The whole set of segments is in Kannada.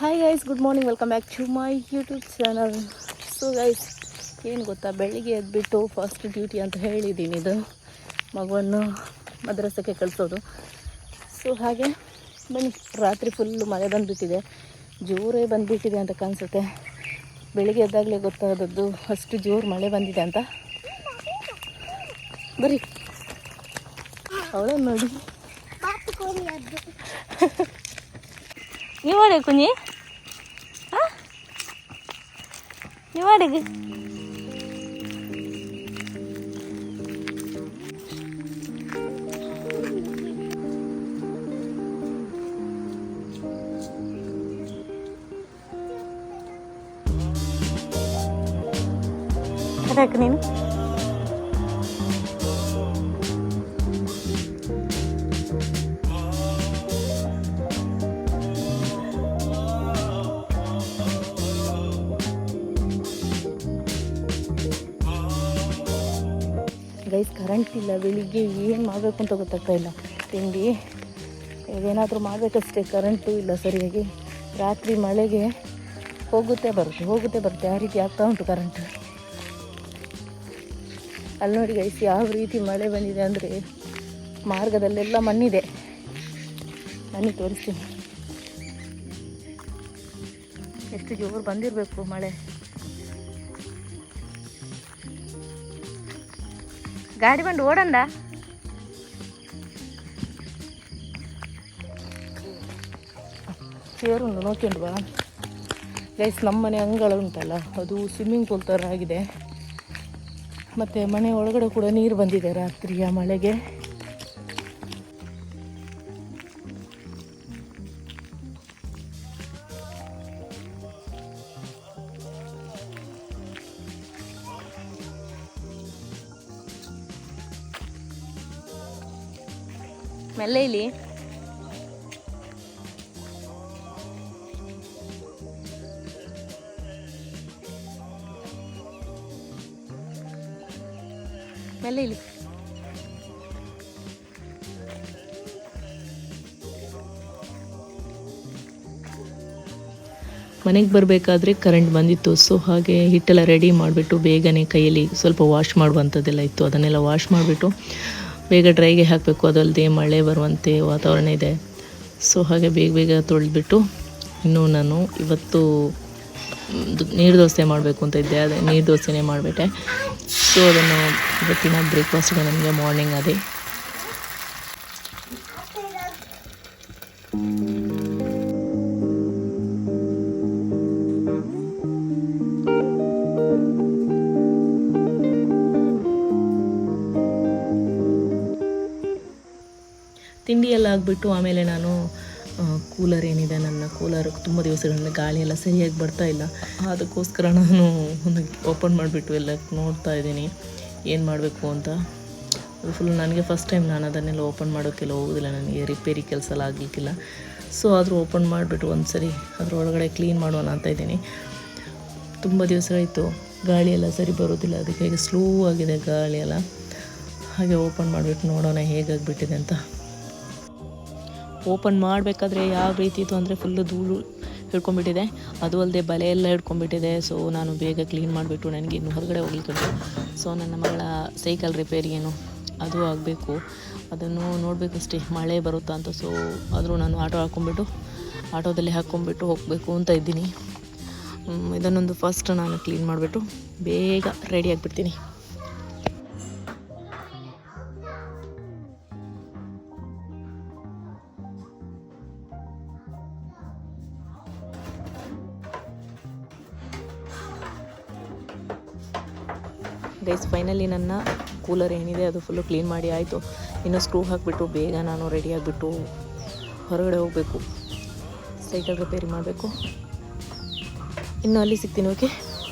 Hi guys good morning welcome back to my YouTube channel so guys ಏನು ಗೊತ್ತಾ? ಬೆಳಿಗ್ಗೆ ಎದ್ಬಿಟ್ಟು ಫಸ್ಟ್ ಡ್ಯೂಟಿ ಅಂತ ಹೇಳಿದ್ದೀನಿ ಇದು. ಮಗುವನ್ನು ಮದ್ರಸಕ್ಕೆ ಕಳಿಸೋದು. ಸೊ ಹಾಗೆ ಬನ್ನಿ. ರಾತ್ರಿ ಫುಲ್ಲು ಮಳೆ ಬಂದುಬಿಟ್ಟಿದೆ. ಜೋರೇ ಬಂದುಬಿಟ್ಟಿದೆ ಅಂತ ಕಾಣಿಸುತ್ತೆ. ಬೆಳಿಗ್ಗೆ ಎದ್ದಾಗಲೇ ಗೊತ್ತಾದದ್ದು ಫಸ್ಟ್ ಜೋರು ಮಳೆ ಬಂದಿದೆ ಅಂತ. ಬರ್ರಿ ಅವಳೇ ನೋಡಿ. ನೀವು ಮಾಡಿ ಕುഞ്ഞി ನೀವು ಮಾಡಿಗೆ ಅದಕ್ಕೆ ನೀನು ಗೈಸ್ ಕರೆಂಟ್ ಇಲ್ಲ, ಬೆಳಿಗ್ಗೆ ಏನು ಮಾಡಬೇಕು ಅಂತ ಗೊತ್ತಾಗ್ತಾ ಇಲ್ಲ. ತಿಂಡಿ, ಏನಾದರೂ ಮಾಡಬೇಕಷ್ಟೇ ಕರೆಂಟು ಇಲ್ಲ ಸರಿಯಾಗಿ ರಾತ್ರಿ ಮಳೆಗೆ ಹೋಗುತ್ತೆ ಬರುತ್ತೆ ಹೋಗುತ್ತೆ ಬರುತ್ತೆ. ಆ ರೀತಿ ಆಗ್ತಾ ಉಂಟು ಕರೆಂಟ್ ಅಲ್ಲಿ ನೋಡಿ ಗೈಸ್ ಯಾವ ರೀತಿ ಮಳೆ ಬಂದಿದೆ ಅಂದರೆ ಮಾರ್ಗದಲ್ಲೆಲ್ಲ ಮಣ್ಣಿದೆ. ನಾನು ತೋರಿಸ್ತೀನಿ. ಎಷ್ಟು ಜೋರು ಬಂದಿರಬೇಕು ಮಳೆ. ಗಾಡಿ ಬಂದು ಓಡಂದ? ಸೇರುಂಡು ನೋಡ್ಕೊಂಡು ಬಾ. ಗೈಸ್ ನಮ್ಮನೆ ಅಂಗಳ ಉಂಟಲ್ಲ, ಅದು ಸ್ವಿಮ್ಮಿಂಗ್ ಪೂಲ್ ಥರ ಆಗಿದೆ. ಮತ್ತು ಮನೆ ಒಳಗಡೆ ಕೂಡ ನೀರು ಬಂದಿದೆ ರಾತ್ರಿಯ ಮಳೆಗೆ. ಇಲ್ಲಿ. ಮನೆಗೆ ಬರಬೇಕಾದ್ರೆ ಕರೆಂಟ್ ಬಂದಿತ್ತು ಸೊ ಹಾಗೆ ಹಿಟ್ಟೆಲ್ಲ ರೆಡಿ ಮಾಡಿಬಿಟ್ಟು ಬೇಗನೆ ಕೈಯಲ್ಲಿ ಸ್ವಲ್ಪ ವಾಶ್ ಮಾಡುವಂಥದ್ದೆಲ್ಲ ಇತ್ತು. ಅದನ್ನೆಲ್ಲ ವಾಶ್ ಮಾಡಿಬಿಟ್ಟು ಬೇಗ ಡ್ರೈಗೆ ಹಾಕಬೇಕು ಅದಲ್ಲದೆ ಮಳೆ ಬರುವಂತೆ ವಾತಾವರಣ ಇದೆ. ಸೊ ಹಾಗೆ ಬೇಗ ಬೇಗ ತೊಳೆದ್ಬಿಟ್ಟು, ಇನ್ನು ನಾನು ಇವತ್ತು ನೀರು ದೋಸೆ ಮಾಡಬೇಕು ಅಂತ ಇದ್ದೆ, ಅದೇ ನೀರು ದೋಸೆನೇ ಮಾಡಿಬಿಟ್ಟೆ. ಸೊ ಅದನ್ನು ಇವತ್ತಿನ ಬ್ರೇಕ್ಫಾಸ್ಟ್ಗೆ ನನಗೆ ಮಾರ್ನಿಂಗ್ ಅದೇ. ತಿಂಡಿ ಎಲ್ಲ ಆಗಿಬಿಟ್ಟು ಆಮೇಲೆ ನಾನು ಕೂಲರ್ ಏನಿದೆ, ನನ್ನ ಕೂಲರ್ ತುಂಬ ದಿವಸಗಳಿಂದ ಗಾಳಿ ಎಲ್ಲ ಸರಿಯಾಗಿ ಬರ್ತಾ ಇಲ್ಲ. ಅದಕ್ಕೋಸ್ಕರ ನಾನು ಒಂದು ಓಪನ್ ಮಾಡಿಬಿಟ್ಟು ಎಲ್ಲ ನೋಡ್ತಾ ಇದ್ದೀನಿ. ಏನು ಮಾಡಬೇಕು ಅಂತ. ಅದು ಫುಲ್ ನನಗೆ ಫಸ್ಟ್ ಟೈಮ್ ನಾನು ಅದನ್ನೆಲ್ಲ ಓಪನ್ ಮಾಡೋಕ್ಕೆಲ್ಲ ಹೋಗೋದಿಲ್ಲ, ನನಗೆ ರಿಪೇರಿ ಕೆಲಸ ಎಲ್ಲ ಆಗಲಿಕ್ಕಿಲ್ಲ. ಸೊ ಆದರೂ ಓಪನ್ ಮಾಡಿಬಿಟ್ಟು ಒಂದು ಸರಿ ಅದರೊಳಗಡೆ ಕ್ಲೀನ್ ಮಾಡೋಣ ಅಂತ ಇದ್ದೀನಿ. ತುಂಬ ದಿವಸಗಳಾಯಿತು ಗಾಳಿ ಎಲ್ಲ ಸರಿ ಬರೋದಿಲ್ಲ, ಅದಕ್ಕೆ ಹೇಗೆ ಸ್ಲೋ ಆಗಿದೆ ಗಾಳಿ ಎಲ್ಲ ಹಾಗೆ ಓಪನ್ ಮಾಡಿಬಿಟ್ಟು ನೋಡೋಣ ಹೇಗಾಗಿಬಿಟ್ಟಿದೆ ಅಂತ. ಓಪನ್ ಮಾಡಬೇಕಾದ್ರೆ ಯಾವ ರೀತಿ ಇತ್ತು ಅಂದರೆ ಫುಲ್ಲು ಧೂಳು ಹಿಡ್ಕೊಂಡ್ಬಿಟ್ಟಿದೆ. ಅದು ಅಲ್ಲದೆ ಬಲೆ ಎಲ್ಲ ಹಿಡ್ಕೊಂಡ್ಬಿಟ್ಟಿದೆ. ಸೊ ನಾನು ಬೇಗ ಕ್ಲೀನ್ ಮಾಡಿಬಿಟ್ಟು ನನಗೆ ಇನ್ನು ಹೊರಗಡೆ ಹೋಗ್ಲಿಕ್ಕೆ ಸೊ ನನ್ನ ಮಗಳ ಸೈಕಲ್ ರಿಪೇರಿ ಏನು ಅದು ಆಗಬೇಕು. ಅದನ್ನು ನೋಡಬೇಕಷ್ಟೇ, ಮಳೆ ಬರುತ್ತಾ ಅಂತ. ಸೊ ಆದರೂ ನಾನು ಆಟೋ ಹಾಕ್ಕೊಂಬಿಟ್ಟು ಆಟೋದಲ್ಲಿ ಹಾಕ್ಕೊಂಬಿಟ್ಟು ಹೋಗಬೇಕು ಅಂತ ಇದ್ದೀನಿ. ಇದನ್ನೊಂದು ಫಸ್ಟ್ ನಾನು ಕ್ಲೀನ್ ಮಾಡಿಬಿಟ್ಟು ಬೇಗ ರೆಡಿ ಆಗಿಬಿಡ್ತೀನಿ. ಗೈಸ್ ಫೈನಲಿ ನನ್ನ ಕೂಲರ್ ಏನಿದೆ ಅದು ಫುಲ್ಲು ಕ್ಲೀನ್ ಮಾಡಿ ಆಯಿತು. ಇನ್ನು ಸ್ಕ್ರೂ ಹಾಕಿಬಿಟ್ಟು ಬೇಗ ನಾನು ರೆಡಿ ಆಗಿಬಿಟ್ಟು ಹೊರಗಡೆ ಹೋಗಬೇಕು. ಸೈಕಲ್ ರಿಪೇರಿ ಮಾಡಬೇಕು. ಇನ್ನು ಅಲ್ಲಿ ಸಿಗ್ತೀನಿ ಓಕೆ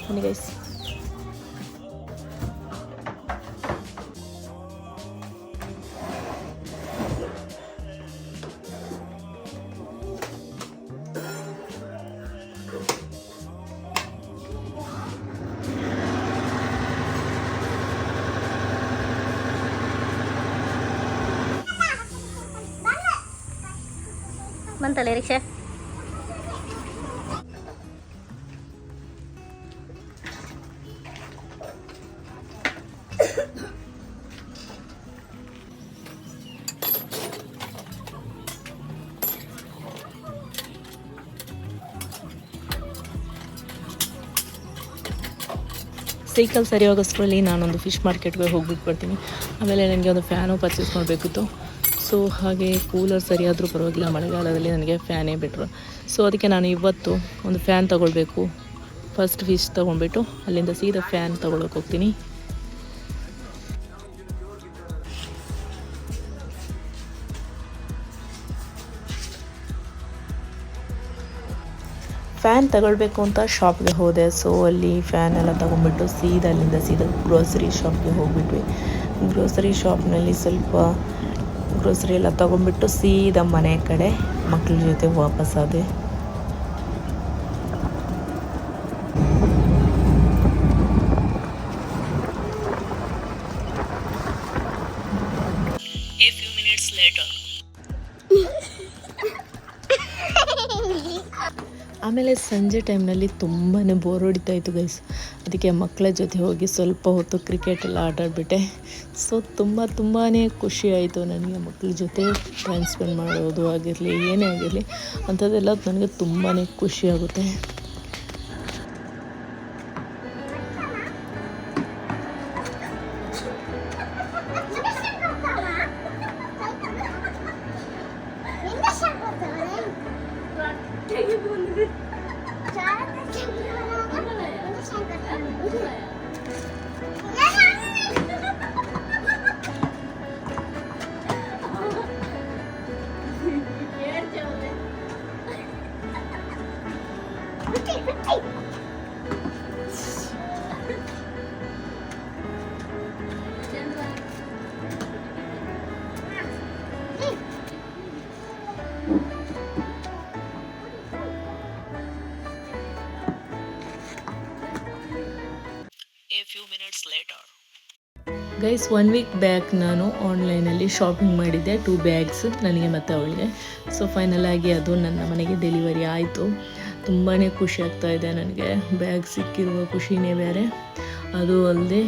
ಬನ್ನಿ ಗೈಸ್ ಬಂತಲ್ಲ ರಿಕ್ಷಾ? ಸೈಕಲ್ ಸರಿ ಹೋಗೋಸ್ಕರಲ್ಲಿ ನಾನೊಂದು ಫಿಶ್ ಮಾರ್ಕೆಟ್ಗೆ ಹೋಗ್ಬಿಟ್ಟು ಬರ್ತೀನಿ. ಆಮೇಲೆ ನನಗೆ ಒಂದು ಫ್ಯಾನು ಪರ್ಚೇಸ್ ಮಾಡಬೇಕಿತ್ತು. ಸೊ ಹಾಗೆ ಕೂಲರ್ ಸರಿಯಾದರೂ ಪರವಾಗಿಲ್ಲ, ಮಳೆಗಾಲದಲ್ಲಿ ನನಗೆ ಫ್ಯಾನೇ ಬೆಟ್ರು ಸೊ ಅದಕ್ಕೆ ನಾನು ಇವತ್ತು ಒಂದು ಫ್ಯಾನ್ ತೊಗೊಳ್ಬೇಕು. ಫಸ್ಟ್ ಫಿಶ್ ತೊಗೊಂಡ್ಬಿಟ್ಟು ಅಲ್ಲಿಂದ ಸೀದಾ ಫ್ಯಾನ್ ತೊಗೊಳಕ್ಕೆ ಹೋಗ್ತೀನಿ. ಫ್ಯಾನ್ ತಗೊಳ್ಬೇಕು ಅಂತ ಶಾಪ್ಗೆ ಹೋದೆ. ಸೊ ಅಲ್ಲಿ ಫ್ಯಾನ್ ಎಲ್ಲ ತೊಗೊಂಡ್ಬಿಟ್ಟು ಸೀದಾ ಅಲ್ಲಿಂದ ಸೀದಾ ಗ್ರೋಸರಿ ಶಾಪ್ಗೆ ಹೋಗ್ಬಿಟ್ವಿ. ಗ್ರೋಸರಿ ಶಾಪ್ನಲ್ಲಿ ಸ್ವಲ್ಪ ಗ್ರೋಸರಿ ಎಲ್ಲ ತೊಗೊಂಡ್ಬಿಟ್ಟು ಸೀದಾ ಮನೆ ಕಡೆ ಮಕ್ಕಳ ಜೊತೆ ವಾಪಸ್ ಆದೆ. ಆಮೇಲೆ ಸಂಜೆ ಟೈಮ್ನಲ್ಲಿ ತುಂಬಾ ಬೋರ್ ಹೊಡಿತಾ ಇತ್ತು ಗೈಸ್ ಅದಕ್ಕೆ ಮಕ್ಕಳ ಜೊತೆ ಹೋಗಿ ಸ್ವಲ್ಪ ಹೊತ್ತು ಕ್ರಿಕೆಟ್ ಎಲ್ಲ ಆಟಾಡಿಬಿಟ್ಟೆ. ಸೊ ತುಂಬ ತುಂಬಾ ಖುಷಿ ಆಯಿತು ನನಗೆ ಮಕ್ಕಳ ಜೊತೆ ಟೈಮ್ ಸ್ಪೆಂಡ್ ಮಾಡೋದು ಆಗಿರಲಿ, ಏನೇ ಆಗಿರಲಿ, ಅಂಥದ್ದೆಲ್ಲ ನನಗೆ ತುಂಬಾ ಖುಷಿ ಗೈಸ್ ಒನ್ ವೀಕ್ ಬ್ಯಾಕ್ ನಾನು ಆನ್ಲೈನಲ್ಲಿ ಶಾಪಿಂಗ್ ಮಾಡಿದ್ದೆ ಟೂ ಬ್ಯಾಗ್ಸ್ ನನಗೆ ಮತ್ತು ಅವಳಿಗೆ. ಸೊ ಫೈನಲ್ ಆಗಿ ಅದು ನನ್ನ ಮನೆಗೆ ಡೆಲಿವರಿ ಆಯಿತು. ತುಂಬಾ ಖುಷಿ ಆಗ್ತಾ ಇದೆ ನನಗೆ. ಬ್ಯಾಗ್ ಸಿಕ್ಕಿರುವ ಖುಷಿನೇ ಬೇರೆ. ಅದು ಅಲ್ಲದೆ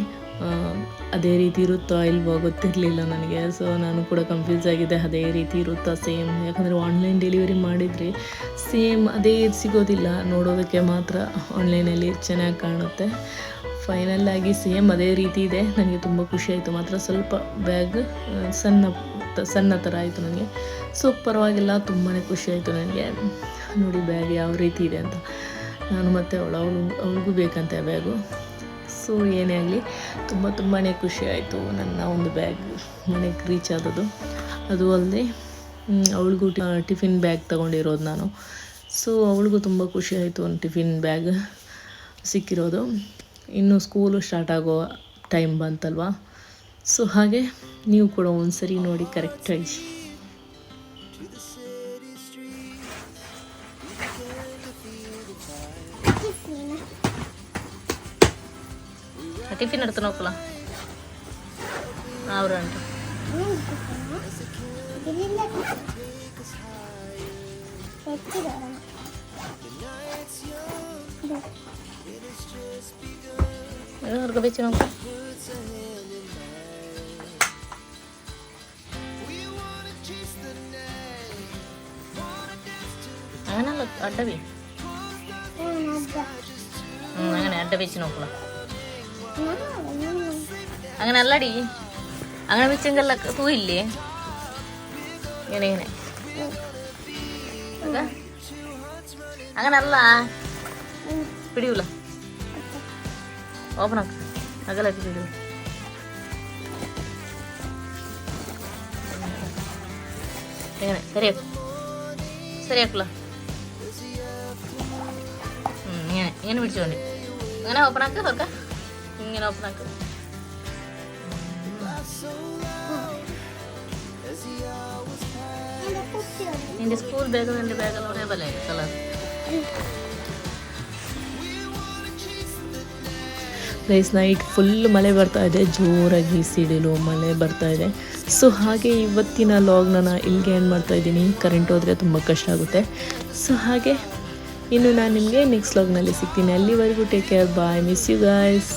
ಅದೇ ರೀತಿ ಇರುತ್ತೋ ಇಲ್ವೋ ಗೊತ್ತಿರಲಿಲ್ಲ ನನಗೆ. ಸೊ ನಾನು ಕೂಡ ಕನ್ಫ್ಯೂಸ್ ಆಗಿದೆ ಅದೇ ರೀತಿ ಇರುತ್ತಾ ಸೇಮ್ ಯಾಕಂದರೆ ಆನ್ಲೈನ್ ಡೆಲಿವರಿ ಮಾಡಿದರೆ ಸೇಮ್ ಅದೇ ಸಿಗೋದಿಲ್ಲ. ನೋಡೋದಕ್ಕೆ ಮಾತ್ರ ಆನ್ಲೈನಲ್ಲಿ ಚೆನ್ನಾಗಿ ಕಾಣುತ್ತೆ. ಫೈನಲ್ ಆಗಿ ಸೇಮ್ ಅದೇ ರೀತಿ ಇದೆ. ನನಗೆ ತುಂಬ ಖುಷಿ ಆಯಿತು. ಮಾತ್ರ ಸ್ವಲ್ಪ ಬ್ಯಾಗ್ ಸಣ್ಣ ಸಣ್ಣ ಥರ ಆಯಿತು ನನಗೆ. ಸೊ ಪರವಾಗಿಲ್ಲ. ತುಂಬಾ ಖುಷಿ ಆಯಿತು ನನಗೆ. ನೋಡಿ ಬ್ಯಾಗ್ ಯಾವ ರೀತಿ ಇದೆ ಅಂತ. ನಾನು ಮತ್ತು ಅವಳು ಅವಳು, ಅವಳಿಗೂ ಬೇಕಂತೆ ಬ್ಯಾಗು. ಸೊ ಏನೇ ಆಗಲಿ, ತುಂಬ ತುಂಬಾ ಖುಷಿ ಆಯಿತು ನನ್ನ ಒಂದು ಬ್ಯಾಗ್ ಮನೆಗೆ ರೀಚ್ ಆದದ್ದು. ಅದು ಅಲ್ಲದೆ ಅವಳಿಗೂ ಟಿಫಿನ್ ಬ್ಯಾಗ್ ತೊಗೊಂಡಿರೋದು ನಾನು. ಸೊ ಅವಳಿಗೂ ತುಂಬ ಖುಷಿ ಆಯಿತು ಒಂದು ಟಿಫಿನ್ ಬ್ಯಾಗ್ ಸಿಕ್ಕಿರೋದು. ಇನ್ನು ಸ್ಕೂಲು ಸ್ಟಾರ್ಟ್ ಆಗೋ ಟೈಮ್ ಬಂತಲ್ವಾ? ಸೊ ಹಾಗೆ, ನೀವು ಕೂಡ ಒಂದು ಸರಿ ನೋಡಿ ಕರೆಕ್ಟಾಗಿ ಟಿಫಿನ್ എടുത്ത് നോക്കല അവരുണ്ട് അവർക്ക് വെച്ച് നോക്കാം അങ്ങനല്ല അഡ്ഡവി അങ്ങനെ അഡ്ഡ വെച്ച് നോക്കല അങ്ങനെ അല്ലടി അങ്ങനെ വെച്ചെങ്കല്ല തൂയില്ലേ? ഇങ്ങനെ ഇങ്ങനെ. അതാ? അങ്ങനെ അല്ല പിടിയൂല. ഓപ്പൺ ആക്ക. അകലാക്കി പിടിയൂ. എങ്ങനെ? ശരിയാക്കും. ശരിയാക്കല ഇങ്ങനെ. ഇങ്ങനെ പിടിച്ചോണ്ടി. അങ്ങനെ ഓപ്പൺ ആക്ക് തുറക്ക. ഇങ്ങനെ ഓപ്പൺ ആക്ക് നിന്റെ സ്കൂൾ ബാഗ് നിന്റെ ബാഗെല്ലാം ഒരേപോലെ കളർ ಗೈಸ್ ನೈಟ್ ಫುಲ್ ಮಳೆ ಬರ್ತಾ ಇದೆ ಜೋರಾಗಿ ಸಿಡಿಲು ಮಳೆ ಬರ್ತಾ ಇದೆ ಸೊ ಹಾಗೆ ಇವತ್ತಿನ ಲಾಗ್ನ ನಾನು ಇಲ್ಲಿಗೆ ಏನು ಮಾಡ್ತಾ ಇದ್ದೀನಿ ಕರೆಂಟ್ ಹೋದರೆ ತುಂಬ ಕಷ್ಟ ಆಗುತ್ತೆ ಸೊ ಹಾಗೆ ಇನ್ನು ನಾನು ನಿಮಗೆ ನೆಕ್ಸ್ಟ್ ಲಾಗ್ನಲ್ಲಿ ಸಿಗ್ತೀನಿ ಅಲ್ಲಿವರೆಗೂ take care bye miss you guys